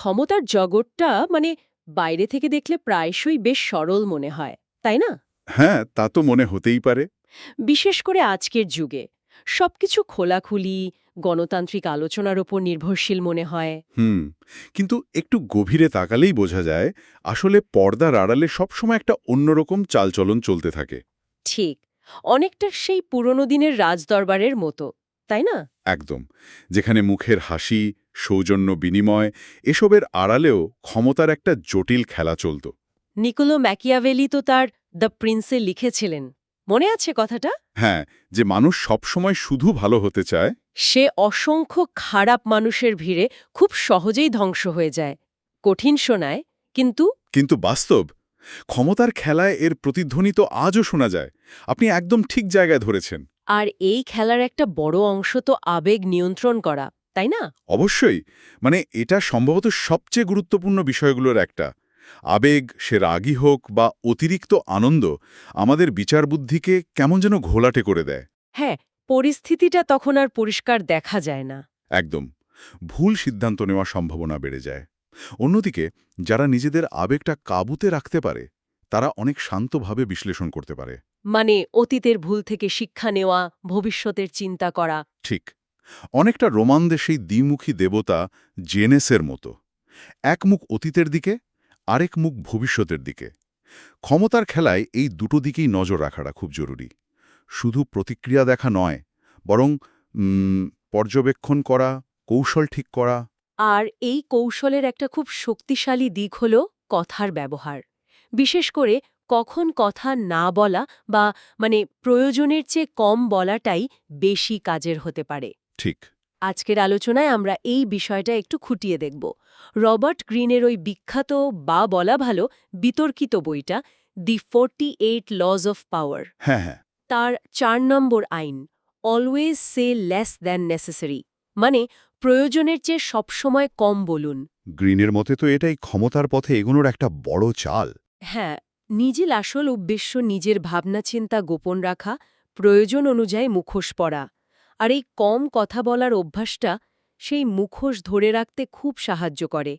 ক্ষমতার জগৎটা মানে বাইরে থেকে দেখলে প্রায়শই বেশ সরল মনে হয় তাই না? হ্যাঁ তা তো মনে হতেই পারে। বিশেষ করে আজকের যুগে সবকিছু খোলাখুলি গণতান্ত্রিক আলোচনার ওপর নির্ভরশীল মনে হয়। হুম কিন্তু একটু গভীরে তাকালেই বোঝা যায় আসলে পর্দার আড়ালে সবসময় একটা অন্যরকম চালচলন চলতে থাকে। ঠিক অনেকটা সেই পুরনো দিনের রাজদরবারের মতো। তাই না? একদম। যেখানে মুখের হাসি সৌজন্য বিনিময় এসবের আড়ালেও ক্ষমতার একটা জটিল খেলা চলত। নিকোলো ম্যাকিয়াভেলি তো তার দ্য প্রিন্সে লিখেছিলেন। মনে আছে কথাটা? হ্যাঁ যে মানুষ সবসময় শুধু ভালো হতে চায়। সে অসংখ্য খারাপ মানুষের ভিড়ে খুব সহজেই ধ্বংস হয়ে যায়। কঠিন শোনায় কিন্তু কিন্তু বাস্তব ক্ষমতার খেলায় এর প্রতিধ্বনি তো আজও শোনা যায়। আপনি একদম ঠিক জায়গায় ধরেছেন। আর এই খেলার একটা বড় অংশ তো আবেগ নিয়ন্ত্রণ করা তাই না? অবশ্যই। মানে এটা সম্ভবত সবচেয়ে গুরুত্বপূর্ণ বিষয়গুলোর একটা। আবেগ সে রাগী হোক বা অতিরিক্ত আনন্দ আমাদের বিচার বুদ্ধিকে কেমন যেন ঘোলাটে করে দেয়। হ্যাঁ পরিস্থিতিটা তখন আর পরিষ্কার দেখা যায় না। একদম। ভুল সিদ্ধান্ত নেওয়ার সম্ভাবনা বেড়ে যায়। অন্যদিকে যারা নিজেদের আবেগটা কাবুতে রাখতে পারে তারা অনেক শান্তভাবে বিশ্লেষণ করতে পারে। মানে অতীতের ভুল থেকে শিক্ষা নেওয়া ভবিষ্যতের চিন্তা করা। ঠিক। অনেকটা রোমানদের সেই দ্বিমুখী দেবতা জেনেসের মতো। এক মুখ অতীতের দিকে আরেক মুখ ভবিষ্যতের দিকে। ক্ষমতার খেলায় এই দুটো দিকেই নজর রাখাটা খুব জরুরি। শুধু প্রতিক্রিয়া দেখা নয় বরং পর্যবেক্ষণ করা কৌশল ঠিক করা। আর এই কৌশলের একটা খুব শক্তিশালী দিক হল কথার ব্যবহার। বিশেষ করে কখন কথা না বলা বা মানে প্রয়োজনের চেয়ে কম বলাটাই বেশি কাজের হতে পারে। ঠিক। আজকের আলোচনায় আমরা এই বিষয়টা একটু খুঁটিয়ে দেখব। রবার্ট গ্রিনের ওই বিখ্যাত বা বলা ভালো বিতর্কিত বইটা the forty eight laws of power. হ্যাঁ হ্যাঁ। তার চার নম্বর আইন always say less than necessary মানে প্রয়োজনের চেয়ে সবসময় কম বলুন। গ্রিনের মতে তো এটাই ক্ষমতার পথে এগোনোর একটা বড় চাল। হ্যাঁ নিজের আসল উদ্দেশ্য নিজের ভাবনা চিন্তা গোপন রাখা প্রয়োজন অনুযায়ী মুখোশ পরা। আর এই কম কথা বলার অভ্যাসটা সেই মুখোশ ধরে রাখতে খুব সাহায্য করে।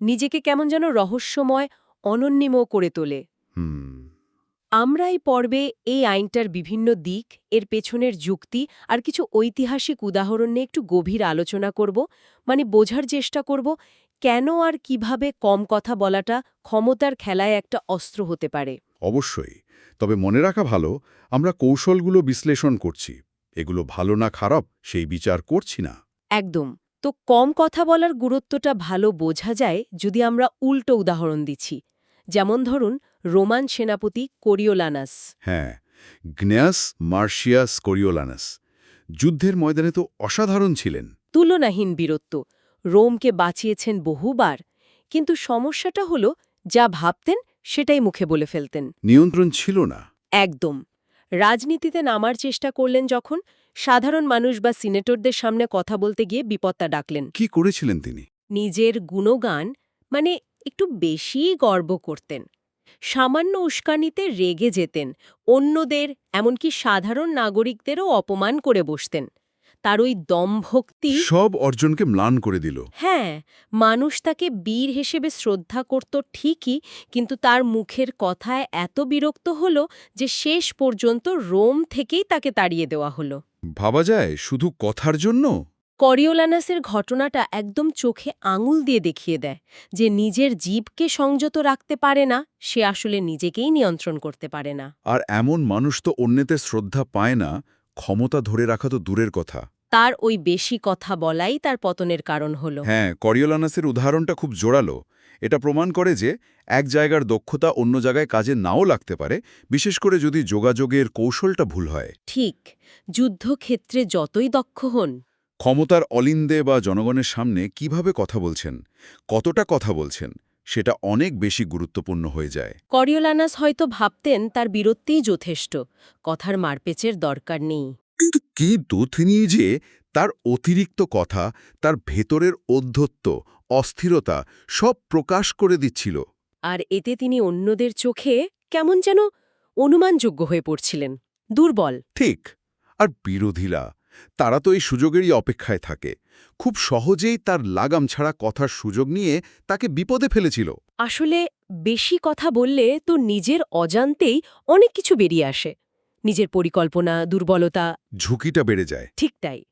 নিজেকে কেমন যেন রহস্যময় অনন্যিম করে তোলে। আমরা এই পর্বে এই আইনটার বিভিন্ন দিক এর পেছনের যুক্তি আর কিছু ঐতিহাসিক উদাহরণ নিয়ে একটু গভীর আলোচনা করব। মানে বোঝার চেষ্টা করব কেন আর কীভাবে কম কথা বলাটা ক্ষমতার খেলায় একটা অস্ত্র হতে পারে? অবশ্যই তবে মনে রাখা ভালো আমরা কৌশলগুলো বিশ্লেষণ করছি এগুলো ভালো না খারাপ সেই বিচার করছি না। একদম তো কম কথা বলার গুরুত্বটা ভালো বোঝা যায় যদি আমরা উল্টো উদাহরণ দিচ্ছি যেমন ধরুন রোমান সেনাপতি কোরিওলানাস। হ্যাঁ গ্ন্যাস মার্শিয়াস কোরিওলানাস যুদ্ধের ময়দানে তো অসাধারণ ছিলেন। তুলনাহীন বীরত্ব রোমকে বাঁচিয়েছেন বহুবার কিন্তু সমস্যাটা হল যা ভাবতেন সেটাই মুখে বলে ফেলতেন। নিয়ন্ত্রণ ছিল না। একদম। রাজনীতিতে নামার চেষ্টা করলেন যখন সাধারণ মানুষ বা সিনেটরদের সামনে কথা বলতে গিয়ে বিপত্তা ডাকলেন। কি করেছিলেন তিনি? নিজের গুণগান মানে একটু বেশিই গর্ব করতেন। সামান্য উস্কানিতে রেগে যেতেন অন্যদের এমনকি সাধারণ নাগরিকদেরও অপমান করে বসতেন। তার ওই দমভক্তি সব অর্জনকে ম্লান করে দিল। হ্যাঁ মানুষ তাকে বীর হিসেবে শ্রদ্ধা করত ঠিকই কিন্তু তার মুখের কথায় এত বিরক্ত হল যে শেষ পর্যন্ত রোম থেকেই তাকে তাড়িয়ে দেওয়া হলো। ভাবা যায় শুধু কথার জন্য? করিওলানাসের ঘটনাটা একদম চোখে আঙুল দিয়ে দেখিয়ে দেয় যে নিজের জীবকে সংযত রাখতে পারে না সে আসলে নিজেকেই নিয়ন্ত্রণ করতে পারে না। আর এমন মানুষ তো অন্যতে শ্রদ্ধা পায় না ক্ষমতা ধরে রাখা তো দূরের কথা। তার ওই বেশি কথা বলাই তার পতনের কারণ হল। হ্যাঁ করিওলানাসের উদাহরণটা খুব জোরালো। এটা প্রমাণ করে যে এক জায়গার দক্ষতা অন্য জায়গায় কাজে নাও লাগতে পারে বিশেষ করে যদি যোগাযোগের কৌশলটা ভুল হয়। ঠিক যুদ্ধক্ষেত্রে যতই দক্ষ হন। ক্ষমতার অলিন্দে বা জনগণের সামনে কীভাবে কথা বলছেন কতটা কথা বলছেন সেটা অনেক বেশি গুরুত্বপূর্ণ হয়ে যায়। করিওলানাস হয়তো ভাবতেন তার বীরত্বেই যথেষ্ট কথার মারপেচের দরকার নেই। কিন্তু কিন্তু তিনি যে তার অতিরিক্ত কথা তার ভেতরের অধ্যত্ব অস্থিরতা সব প্রকাশ করে দিচ্ছিল। আর এতে তিনি অন্যদের চোখে কেমন যেন অনুমানযোগ্য হয়ে পড়ছিলেন দুর্বল। ঠিক আর বিরোধীরা তারা তো এই সুযোগেরই অপেক্ষায় থাকে। খুব সহজেই তার লাগাম ছাড়া কথার সুযোগ নিয়ে তাকে বিপদে ফেলেছিল। আসলে বেশি কথা বললে তো নিজের অজান্তেই অনেক কিছু বেরিয়ে আসে। নিজের পরিকল্পনা দুর্বলতা। ঝুঁকিটা বেড়ে যায়। ঠিক তাই।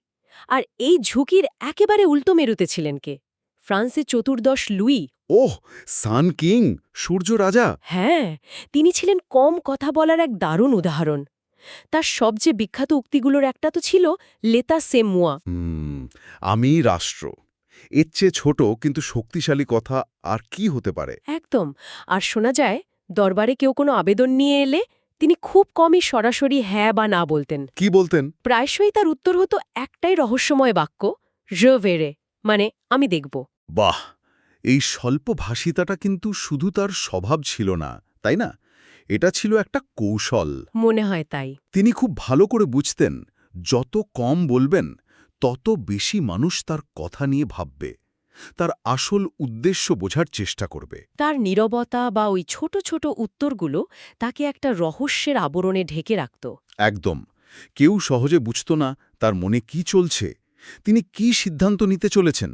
আর এই ঝুঁকির একেবারে উল্টো মেরুতে ছিলেন কে? ফ্রান্সের চতুর্দশ লুই। ওহ সান কিং সূর্য রাজা। হ্যাঁ তিনি ছিলেন কম কথা বলার এক দারুণ উদাহরণ। তার সবচেয়ে বিখ্যাত উক্তিগুলোর একটা তো ছিল লেতা সেমুয়া আমি রাষ্ট্র। এর চেয়ে ছোট কিন্তু শক্তিশালী কথা আর কি হতে পারে? একদম। আর শোনা যায় দরবারে কেউ কোনো আবেদন নিয়ে এলে তিনি খুব কমই সরাসরি হ্যাঁ বা না বলতেন। কি বলতেন? প্রায়শই তার উত্তর হতো একটাই রহস্যময় বাক্য ভেরে মানে আমি দেখব বাহ! এই স্বল্প ভাষিতাটা কিন্তু শুধু তার স্বভাব ছিল না তাই না? এটা ছিল একটা কৌশল। মনে হয় তাই। তিনি খুব ভালো করে বুঝতেন যত কম বলবেন তত বেশি মানুষ তার কথা নিয়ে ভাববে। তার আসল উদ্দেশ্য বোঝার চেষ্টা করবে। তার নীরবতা বা ওই ছোট ছোট উত্তরগুলো তাকে একটা রহস্যের আবরণে ঢেকে রাখত। একদম। কেউ সহজে বুঝত না তার মনে কি চলছে তিনি কি সিদ্ধান্ত নিতে চলেছেন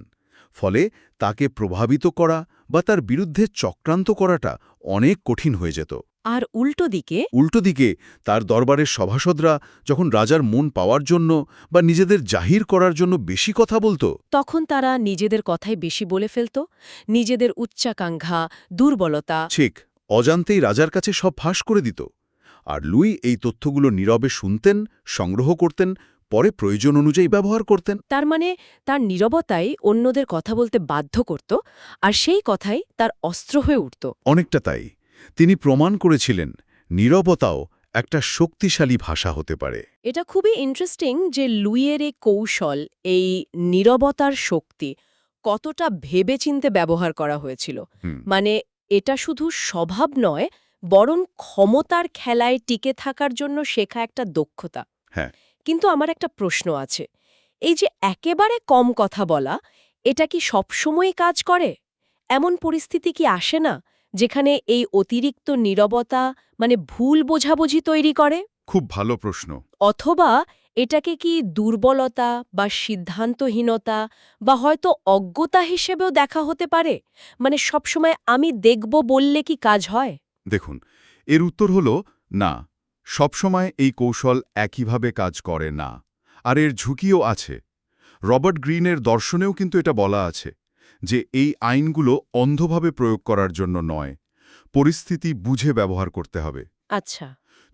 ফলে তাকে প্রভাবিত করা বা তার বিরুদ্ধে চক্রান্ত করাটা অনেক কঠিন হয়ে যেত। আর উল্টো দিকে উল্টো দিকে তার দরবারের সভাসদরা যখন রাজার মন পাওয়ার জন্য বা নিজেদের জাহির করার জন্য বেশি কথা বলতো তখন তারা নিজেদের কথাই বেশি বলে ফেলত নিজেদের উচ্চাকাঙ্ক্ষা দুর্বলতা ঠিক অজান্তেই রাজার কাছে সব ফাঁস করে দিত। আর লুই এই তথ্যগুলো নীরবে শুনতেন সংগ্রহ করতেন পরে প্রয়োজন অনুযায়ী ব্যবহার করতেন। তার মানে তার নীরবতাই অন্যদের কথা বলতে বাধ্য করত আর সেই কথাই তার অস্ত্র হয়ে উঠত। অনেকটা তাই। তিনি প্রমাণ করেছিলেন নীরবতাও একটা শক্তিশালী ভাষা হতে পারে। এটা খুবই ইন্টারেস্টিং যে লুইয়ের এই কৌশল এই নীরবতার শক্তি কতটা ভেবেচিন্তে ব্যবহার করা হয়েছিল। মানে এটা শুধু স্বভাব নয় বরং ক্ষমতার খেলায় টিকে থাকার জন্য শেখা একটা দক্ষতা। হ্যাঁ। কিন্তু আমার একটা প্রশ্ন আছে এই যে একেবারে কম কথা বলা এটা কি সবসময় কাজ করে? এমন পরিস্থিতি কি আসে না? যেখানে এই অতিরিক্ত নীরবতা মানে ভুল বোঝাবুঝি তৈরি করে? খুব ভালো প্রশ্ন। অথবা এটাকে কি দুর্বলতা বা সিদ্ধান্তহীনতা বা হয়তো অজ্ঞতা হিসেবেও দেখা হতে পারে? মানে সবসময় আমি দেখব বললে কি কাজ হয়? দেখুন এর উত্তর হল না। সবসময় এই কৌশল একইভাবে কাজ করে না। আর এর ঝুঁকিও আছে। রবার্ট গ্রিনের দর্শনেও কিন্তু এটা বলা আছে। যে এই আইনগুলো অন্ধভাবে প্রয়োগ করার জন্য নয় পরিস্থিতি বুঝে ব্যবহার করতে হবে। আচ্ছা।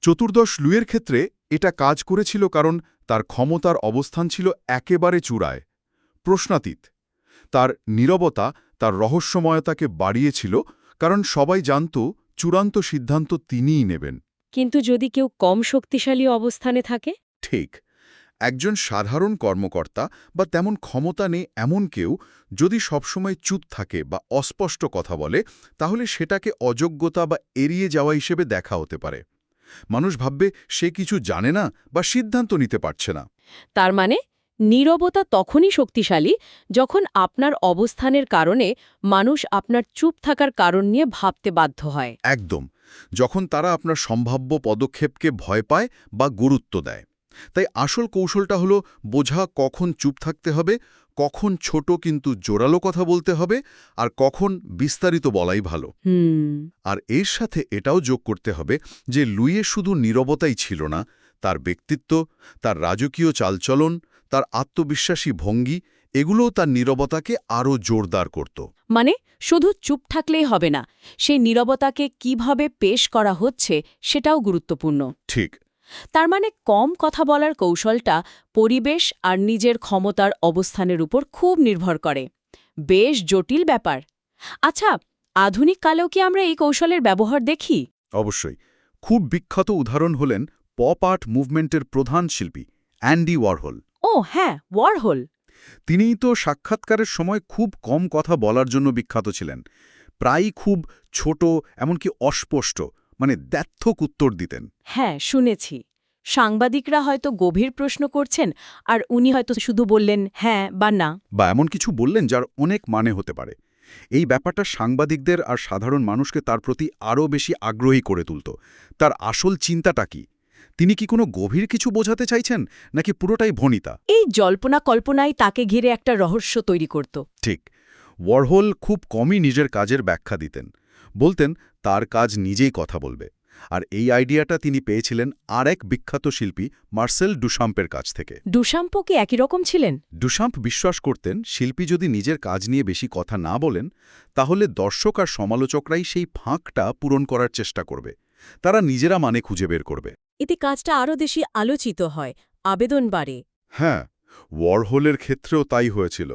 চতুর্দশ লুয়ের ক্ষেত্রে এটা কাজ করেছিল কারণ তার ক্ষমতার অবস্থান ছিল একেবারে চূড়ায় প্রশ্নাতীত। তার নীরবতা তার রহস্যময়তাকে বাড়িয়েছিল কারণ সবাই জানত চূড়ান্ত সিদ্ধান্ত তিনিই নেবেন। কিন্তু যদি কেউ কম শক্তিশালী অবস্থানে থাকে? ঠিক। একজন সাধারণ কর্মকর্তা বা তেমন ক্ষমতা নেই এমন কেউ যদি সবসময় চুপ থাকে বা অস্পষ্ট কথা বলে তাহলে সেটাকে অযোগ্যতা বা এড়িয়ে যাওয়া হিসেবে দেখা হতে পারে। মানুষ ভাববে সে কিছু জানে না বা সিদ্ধান্ত নিতে পারছে না। তার মানে নীরবতা তখনই শক্তিশালী যখন আপনার অবস্থানের কারণে মানুষ আপনার চুপ থাকার কারণ নিয়ে ভাবতে বাধ্য হয়। একদম। যখন তারা আপনার সম্ভাব্য পদক্ষেপকে ভয় পায় বা গুরুত্ব দেয়। তাই আসল কৌশলটা হলো বোঝা কখন চুপ থাকতে হবে কখন ছোট কিন্তু জোরালো কথা বলতে হবে আর কখন বিস্তারিত বলাই ভালো। আর এর সাথে এটাও যোগ করতে হবে যে লুইয়ে শুধু নীরবতাই ছিল না তার ব্যক্তিত্ব তার রাজকীয় চালচলন তার আত্মবিশ্বাসী ভঙ্গি এগুলোও তার নীরবতাকে আরও জোরদার করত। মানে শুধু চুপ থাকলেই হবে না সেই নীরবতাকে কীভাবে পেশ করা হচ্ছে সেটাও গুরুত্বপূর্ণ। ঠিক। তার মানে কম কথা বলার কৌশলটা পরিবেশ আর নিজের ক্ষমতার অবস্থানের উপর খুব নির্ভর করে। বেশ জটিল ব্যাপার। আচ্ছা আধুনিক কালেও কি আমরা এই কৌশলের ব্যবহার দেখি? অবশ্যই। খুব বিখ্যাত উদাহরণ হলেন পপ আর্ট মুভমেন্টের প্রধান শিল্পী অ্যান্ডি ওয়ারহোল। ও হ্যাঁ ওয়ারহোল। তিনিই তো সাক্ষাৎকারের সময় খুব কম কথা বলার জন্য বিখ্যাত ছিলেন। প্রায়ই খুব ছোট এমনকি অস্পষ্ট। মানে দ্ব্যর্থক উত্তর দিতেন। হ্যাঁ শুনেছি। সাংবাদিকরা হয়তো গভীর প্রশ্ন করছেন আর উনি হয়তো শুধু বললেন হ্যাঁ বা না। বা এমন কিছু বললেন যার অনেক মানে হতে পারে। এই ব্যাপারটা সাংবাদিকদের আর সাধারণ মানুষকে তার প্রতি আরও বেশি আগ্রহী করে তুলত। তার আসল চিন্তাটা কি? তিনি কি কোনো গভীর কিছু বোঝাতে চাইছেন নাকি পুরোটাই ভনিতা এই জল্পনা কল্পনাই তাকে ঘিরে একটা রহস্য তৈরি করত। ঠিক। ওয়ারহোল খুব কমই নিজের কাজের ব্যাখ্যা দিতেন। বলতেন তার কাজ নিজেই কথা বলবে। আর এই আইডিয়াটা তিনি পেয়েছিলেন আর এক বিখ্যাত শিল্পী মার্সেল ডুশাম্পের কাছ থেকে। ডুশাম্পো কি একই রকম ছিলেন? ডুশাম্প বিশ্বাস করতেন শিল্পী যদি নিজের কাজ নিয়ে বেশি কথা না বলেন তাহলে দর্শক আর সমালোচকরাই সেই ফাঁকটা পূরণ করার চেষ্টা করবে। তারা নিজেরা মানে খুঁজে বের করবে। এতে কাজটা আরও বেশি আলোচিত হয় আবেদন বাড়ে। হ্যাঁ ওয়ারহোলের ক্ষেত্রেও তাই হয়েছিল।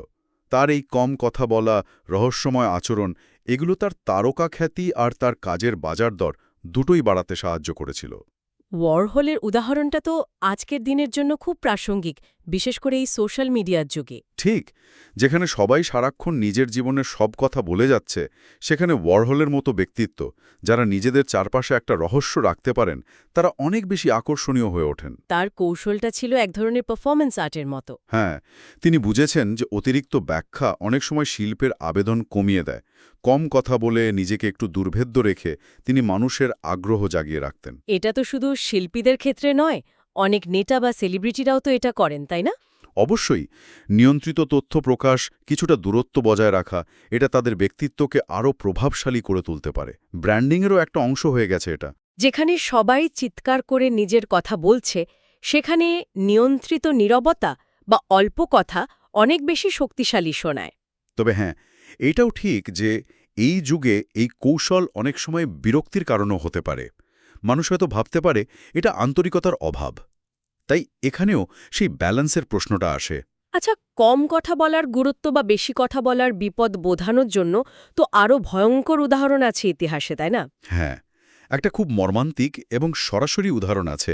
তার এই কম কথা বলা রহস্যময় আচরণ এগুলো তার তারকা খ্যাতি আর তার কাজের বাজার দর দুটোই বাড়াতে সাহায্য করেছিল। ওয়ারহলের উদাহরণটা তো আজকের দিনের জন্য খুব প্রাসঙ্গিক। বিশেষ করে এই সোশ্যাল মিডিয়ার যুগে। ঠিক যেখানে সবাই সারাক্ষণ নিজের জীবনের সব কথা বলে যাচ্ছে সেখানে ওয়ারহোলের মতো ব্যক্তিত্ব যারা নিজেদের চারপাশে একটা রহস্য রাখতে পারেন তারা অনেক বেশি আকর্ষণীয় হয়ে ওঠেন। তার কৌশলটা ছিল এক ধরনের পারফরমেন্স আর্টের মতো। হ্যাঁ তিনি বুঝেছেন যে অতিরিক্ত ব্যাখ্যা অনেক সময় শিল্পের আবেদন কমিয়ে দেয়। কম কথা বলে নিজেকে একটু দুর্ভেদ্য রেখে তিনি মানুষের আগ্রহ জাগিয়ে রাখতেন। এটা তো শুধু শিল্পীদের ক্ষেত্রে নয় অনেক নেতা বা সেলিব্রিটিরাও তো এটা করেন তাই না? অবশ্যই। নিয়ন্ত্রিত তথ্য প্রকাশ কিছুটা দূরত্ব বজায় রাখা এটা তাদের ব্যক্তিত্বকে আরও প্রভাবশালী করে তুলতে পারে। ব্র্যান্ডিংয়েরও একটা অংশ হয়ে গেছে এটা। যেখানে সবাই চিৎকার করে নিজের কথা বলছে সেখানে নিয়ন্ত্রিত নীরবতা বা অল্প কথা অনেক বেশি শক্তিশালী শোনায়। তবে হ্যাঁ এটাও ঠিক যে এই যুগে এই কৌশল অনেক সময় বিরক্তির কারণও হতে পারে। মানুষ হয়তো ভাবতে পারে এটা আন্তরিকতার অভাব। তাই এখানেও সেই ব্যালেন্সের প্রশ্নটা আসে। আচ্ছা কম কথা বলার গুরুত্ব বা বেশি কথা বলার বিপদ বোঝানোর জন্য তো আরও ভয়ঙ্কর উদাহরণ আছে ইতিহাসে তাই না? হ্যাঁ একটা খুব মর্মান্তিক এবং সরাসরি উদাহরণ আছে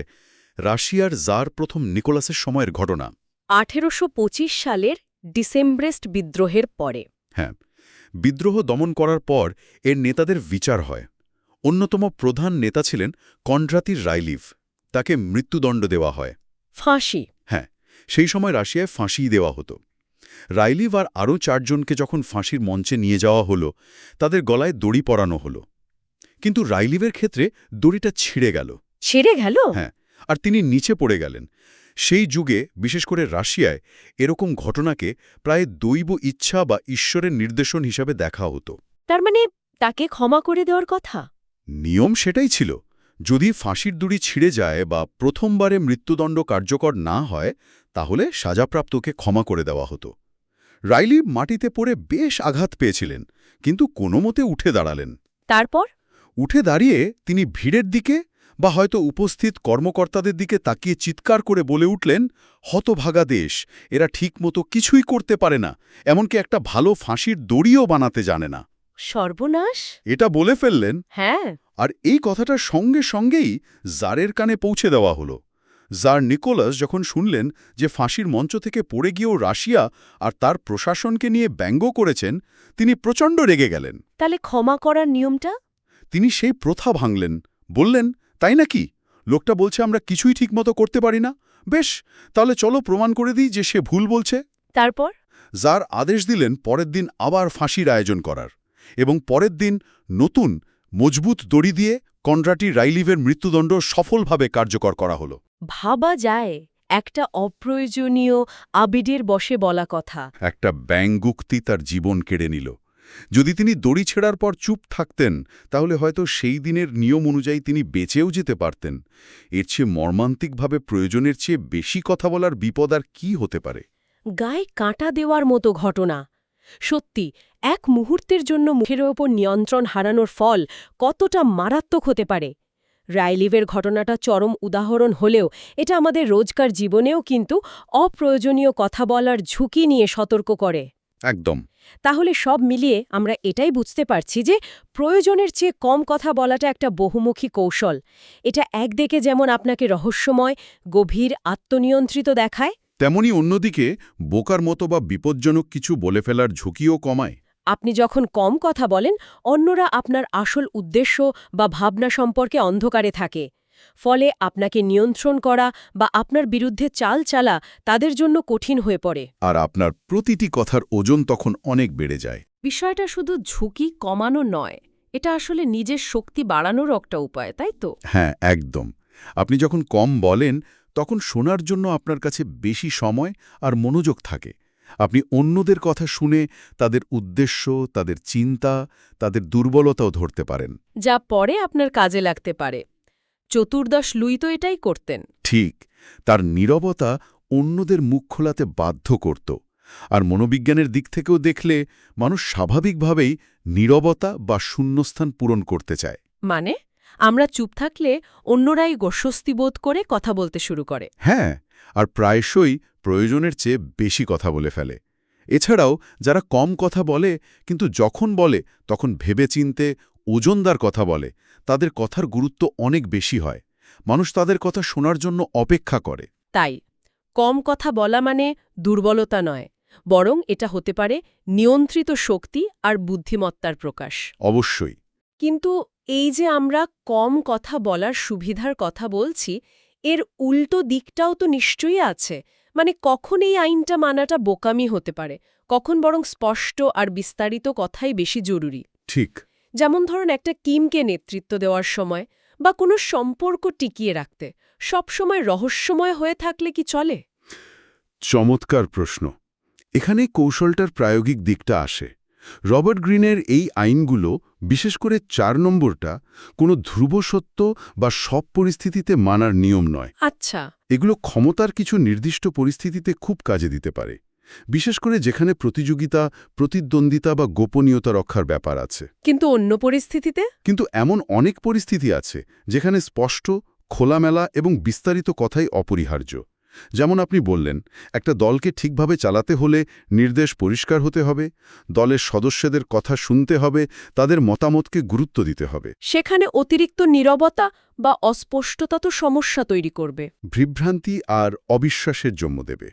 রাশিয়ার জার প্রথম নিকোলাসের সময়ের ঘটনা। আঠেরোশো পঁচিশ সালের ডিসেম্ব্রেস্ট বিদ্রোহের পরে। হ্যাঁ বিদ্রোহ দমন করার পর এর নেতাদের বিচার হয়। অন্যতম প্রধান নেতা ছিলেন কন্ড্রাতির রাইলিভ। তাকে মৃত্যুদণ্ড দেওয়া হয়। ফাঁসি। হ্যাঁ সেই সময় রাশিয়ায় ফাঁসিই দেওয়া হতো। রাইলিভ আর আরও চারজনকে যখন ফাঁসির মঞ্চে নিয়ে যাওয়া হলো তাদের গলায় দড়ি পরানো হলো। কিন্তু রাইলিভের ক্ষেত্রে দড়িটা ছিঁড়ে গেল। ছিঁড়ে গেল? হ্যাঁ আর তিনি নিচে পড়ে গেলেন। সেই যুগে বিশেষ করে রাশিয়ায় এরকম ঘটনাকে প্রায় দৈব ইচ্ছা বা ঈশ্বরের নির্দেশন হিসাবে দেখা হতো। তার মানে তাকে ক্ষমা করে দেওয়ার কথা? নিয়ম সেটাই ছিল যদি ফাঁসির দড়ি ছিঁড়ে যায় বা প্রথমবারে মৃত্যুদণ্ড কার্যকর না হয় তাহলে সাজাপ্রাপ্তকে ক্ষমা করে দেওয়া হতো। রাইলি মাটিতে পড়ে বেশ আঘাত পেয়েছিলেন কিন্তু কোনো মতে উঠে দাঁড়ালেন। তারপর? উঠে দাঁড়িয়ে তিনি ভিড়ের দিকে বা হয়তো উপস্থিত কর্মকর্তাদের দিকে তাকিয়ে চিৎকার করে বলে উঠলেন হতভাগা দেশ এরা ঠিকমতো কিছুই করতে পারে না এমনকি একটা ভালো ফাঁসির দড়িও বানাতে জানে না। সর্বনাশ? এটা বলে ফেললেন। হ্যাঁ। আর এই কথাটার সঙ্গে সঙ্গেই জারের কানে পৌঁছে দেওয়া হলো। জার নিকোলাস যখন শুনলেন যে ফাঁসির মঞ্চ থেকে পড়ে গিয়েও রাশিয়া আর তার প্রশাসনকে নিয়ে ব্যঙ্গ করেছেন তিনি প্রচণ্ড রেগে গেলেন। তাহলে ক্ষমা করার নিয়মটা? তিনি সেই প্রথা ভাঙলেন। বললেন তাই নাকি? লোকটা বলছে আমরা কিছুই ঠিকমতো করতে পারি না। বেশ তাহলে চলো প্রমাণ করে দিই যে সে ভুল বলছে। তারপর? যার আদেশ দিলেন পরের দিন আবার ফাঁসির আয়োজন করার। এবং পরের দিন নতুন মজবুত দড়ি দিয়ে কন্ড্রাটি রাইলিভের মৃত্যুদণ্ড সফলভাবে কার্যকর করা হলো। ভাবা যায় একটা অপ্রয়োজনীয় আবেডের বসে বলা কথা। একটা ব্যঙ্গুক্তি তার জীবন কেড়ে নিল। যদি তিনি দড়ি ছেড়ার পর চুপ থাকতেন তাহলে হয়তো সেই দিনের নিয়ম অনুযায়ী তিনি বেঁচেও যেতে পারতেন। এর চেয়ে মর্মান্তিকভাবে প্রয়োজনের চেয়ে বেশি কথা বলার বিপদ আর কি হতে পারে? গায়ে কাঁটা দেওয়ার মতো ঘটনা। সত্যি এক মুহূর্তের জন্য মুখের ওপর নিয়ন্ত্রণ হারানোর ফল কতটা মারাত্মক হতে পারে? রাইলিভের ঘটনাটা চরম উদাহরণ হলেও এটা আমাদের রোজকার জীবনেও কিন্তু অপ্রয়োজনীয় কথা বলার ঝুঁকি নিয়ে সতর্ক করে। একদম। তাহলে সব মিলিয়ে আমরা এটাই বুঝতে পারছি যে প্রয়োজনের চেয়ে কম কথা বলাটা একটা বহুমুখী কৌশল। এটা একদিকে যেমন আপনাকে রহস্যময় গভীর আত্মনিয়ন্ত্রিত দেখায় তেমনি অন্যদিকে বোকার মতো বা বিপজ্জনক কিছু বলে ফেলার ঝুঁকিও কমায়। আপনি যখন কম কথা বলেন অন্যরা আপনার আসল উদ্দেশ্য বা ভাবনা সম্পর্কে অন্ধকারে থাকে। ফলে আপনাকে নিয়ন্ত্রণ করা বা আপনার বিরুদ্ধে চাল চালা তাদের জন্য কঠিন হয়ে পড়ে। আর আপনার প্রতিটি কথার ওজন তখন অনেক বেড়ে যায়। বিষয়টা শুধু ঝুঁকি কমানো নয় এটা আসলে নিজের শক্তি বাড়ানোর একটা উপায় তাই তো? হ্যাঁ একদম। আপনি যখন কম বলেন তখন শোনার জন্য আপনার কাছে বেশি সময় আর মনোযোগ থাকে। আপনি অন্যদের কথা শুনে তাদের উদ্দেশ্য তাদের চিন্তা তাদের দুর্বলতাও ধরতে পারেন। যা পরে আপনার কাজে লাগতে পারে। চতুর্দশ লুই তো এটাই করতেন। ঠিক তার নীরবতা অন্যদের মুখ খোলাতে বাধ্য করত। আর মনোবিজ্ঞানের দিক থেকেও দেখলে মানুষ স্বাভাবিকভাবেই নীরবতা বা শূন্যস্থান পূরণ করতে চায়। মানে? আমরা চুপ থাকলে অন্যরাই গোস্বস্তি বোধ করে কথা বলতে শুরু করে। হ্যাঁ আর প্রায়শই প্রয়োজনের চেয়ে বেশি কথা বলে ফেলে। এছাড়াও যারা কম কথা বলে কিন্তু যখন বলে তখন ভেবেচিন্তে ওজনদার কথা বলে তাদের কথার গুরুত্ব অনেক বেশি হয়। মানুষ তাদের কথা শোনার জন্য অপেক্ষা করে। তাই কম কথা বলা মানে দুর্বলতা নয় বরং এটা হতে পারে নিয়ন্ত্রিত শক্তি আর বুদ্ধিমত্তার প্রকাশ। অবশ্যই। কিন্তু এই যে আমরা কম কথা বলার সুবিধার কথা বলছি এর উল্টো দিকটাও তো নিশ্চয়ই আছে। মানে কখন এই আইনটা মানাটা বোকামি হতে পারে? কখন বরং স্পষ্ট আর বিস্তারিত কথাই বেশি জরুরি? ঠিক। যেমন ধরুন একটা কিমকে নেতৃত্ব দেওয়ার সময় বা কোনো সম্পর্ক টিকিয়ে রাখতে সবসময় রহস্যময় হয়ে থাকলে কি চলে? চমৎকার প্রশ্ন। এখানেই কৌশলটার প্রায়োগিক দিকটা আসে। রবার্ট গ্রিনের এই আইনগুলো বিশেষ করে চার নম্বরটা কোনো ধ্রুব সত্য বা সব পরিস্থিতিতে মানার নিয়ম নয়। আচ্ছা। এগুলো ক্ষমতার কিছু নির্দিষ্ট পরিস্থিতিতে খুব কাজে দিতে পারে। বিশেষ করে যেখানে প্রতিযোগিতা প্রতিদ্বন্দ্বিতা বা গোপনীয়তা রক্ষার ব্যাপার আছে। কিন্তু অন্য পরিস্থিতিতে? কিন্তু এমন অনেক পরিস্থিতি আছে যেখানে স্পষ্ট খোলামেলা এবং বিস্তারিত কথাই অপরিহার্য। যেমন আপনি বললেন একটা দলকে ঠিকভাবে চালাতে হলে নির্দেশ পরিষ্কার হতে হবে দলের সদস্যদের কথা শুনতে হবে তাদের মতামতকে গুরুত্ব দিতে হবে। সেখানে অতিরিক্ত নীরবতা বা অস্পষ্টতা তো সমস্যা তৈরি করবে। বিভ্রান্তি আর অবিশ্বাসের জন্ম দেবে।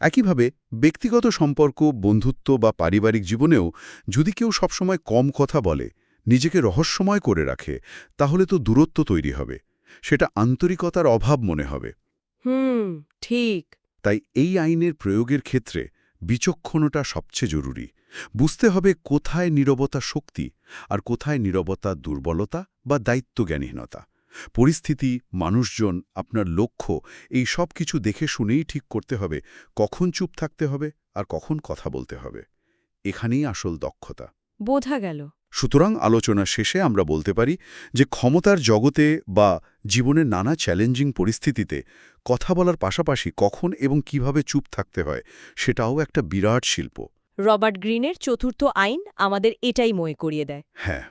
একইভাবে ব্যক্তিগত সম্পর্ক বন্ধুত্ব বা পারিবারিক জীবনেও যদি কেউ সবসময় কম কথা বলে নিজেকে রহস্যময় করে রাখে তাহলে তো দূরত্ব তৈরি হবে সেটা আন্তরিকতার অভাব মনে হবে। হুম ঠিক। তাই এই আইনের প্রয়োগের ক্ষেত্রে বিচক্ষণতা সবচেয়ে জরুরি। বুঝতে হবে কোথায় নীরবতা শক্তি আর কোথায় নীরবতা দুর্বলতা বা দায়িত্বজ্ঞানহীনতা। পরিস্থিতি মানুষজন আপনার লক্ষ্য এই সব কিছু দেখে শুনেই ঠিক করতে হবে কখন চুপ থাকতে হবে আর কখন কথা বলতে হবে। এখানেই আসল দক্ষতা। বোঝা গেল। সুতরাং আলোচনা শেষে আমরা বলতে পারি যে ক্ষমতার জগতে বা জীবনের নানা চ্যালেঞ্জিং পরিস্থিতিতে কথা বলার পাশাপাশি কখন এবং কীভাবে চুপ থাকতে হয় সেটাও একটা বিরাট শিল্প। রবার্ট গ্রিনের চতুর্থ আইন আমাদের এটাই মনে করিয়ে দেয়। হ্যাঁ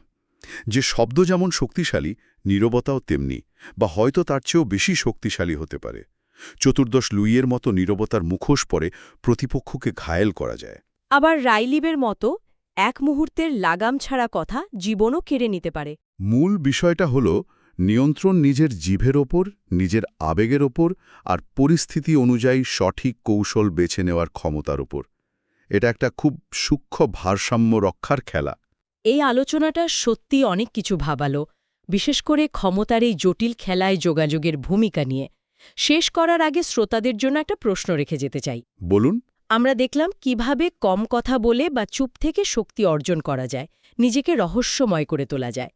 যে শব্দ যেমন শক্তিশালী নীরবতাও তেমনি বা হয়তো তার চেয়েও বেশি শক্তিশালী হতে পারে। চতুর্দশ লুইয়ের মতো নীরবতার মুখোশ পরে প্রতিপক্ষকে ঘায়েল করা যায়। আবার রাইলিবের মতো এক মুহূর্তের লাগাম ছাড়া কথা জীবনও কেড়ে নিতে পারে। মূল বিষয়টা হল নিয়ন্ত্রণ নিজের জিভের ওপর নিজের আবেগের ওপর আর পরিস্থিতি অনুযায়ী সঠিক কৌশল বেছে নেওয়ার ক্ষমতার ওপর। এটা একটা খুব সূক্ষ্ম ভারসাম্য রক্ষার খেলা। এই আলোচনাটা সত্যি অনেক কিছু ভাবালো বিশেষ করে ক্ষমতার এই জটিল খেলায় যোগাযোগের ভূমিকা নিয়ে। শেষ করার আগে শ্রোতাদের জন্য একটা প্রশ্ন রেখে যেতে চাই। বলুন। আমরা দেখলাম কীভাবে কম কথা বলে বা চুপ থেকে শক্তি অর্জন করা যায় নিজেকে রহস্যময় করে তোলা যায়।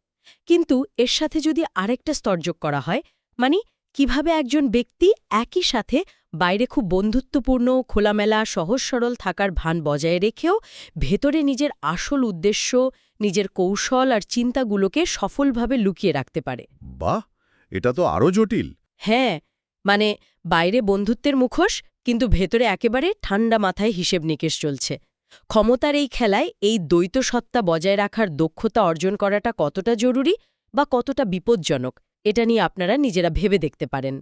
কিন্তু এর সাথে যদি আরেকটা স্তর যোগ করা হয় মানে কীভাবে একজন ব্যক্তি একই সাথে বাইরে খুব বন্ধুত্বপূর্ণ খোলামেলা সহজ সরল থাকার ভান বজায় রেখেও ভেতরে নিজের আসল উদ্দেশ্য নিজের কৌশল আর চিন্তাগুলোকে সফলভাবে লুকিয়ে রাখতে পারে। বাহ! এটা তো আরও জটিল। হ্যাঁ মানে বাইরে বন্ধুত্বের মুখোশ কিন্তু ভেতরে একেবারে ঠান্ডা মাথায় হিসেব নিকেশ চলছে। ক্ষমতার এই খেলায় এই দ্বৈত সত্তা বজায় রাখার দক্ষতা অর্জন করাটা কতটা জরুরি বা কতটা বিপজ্জনক, এটা নিয়ে আপনারা নিজেরা ভেবে দেখতে পারেন।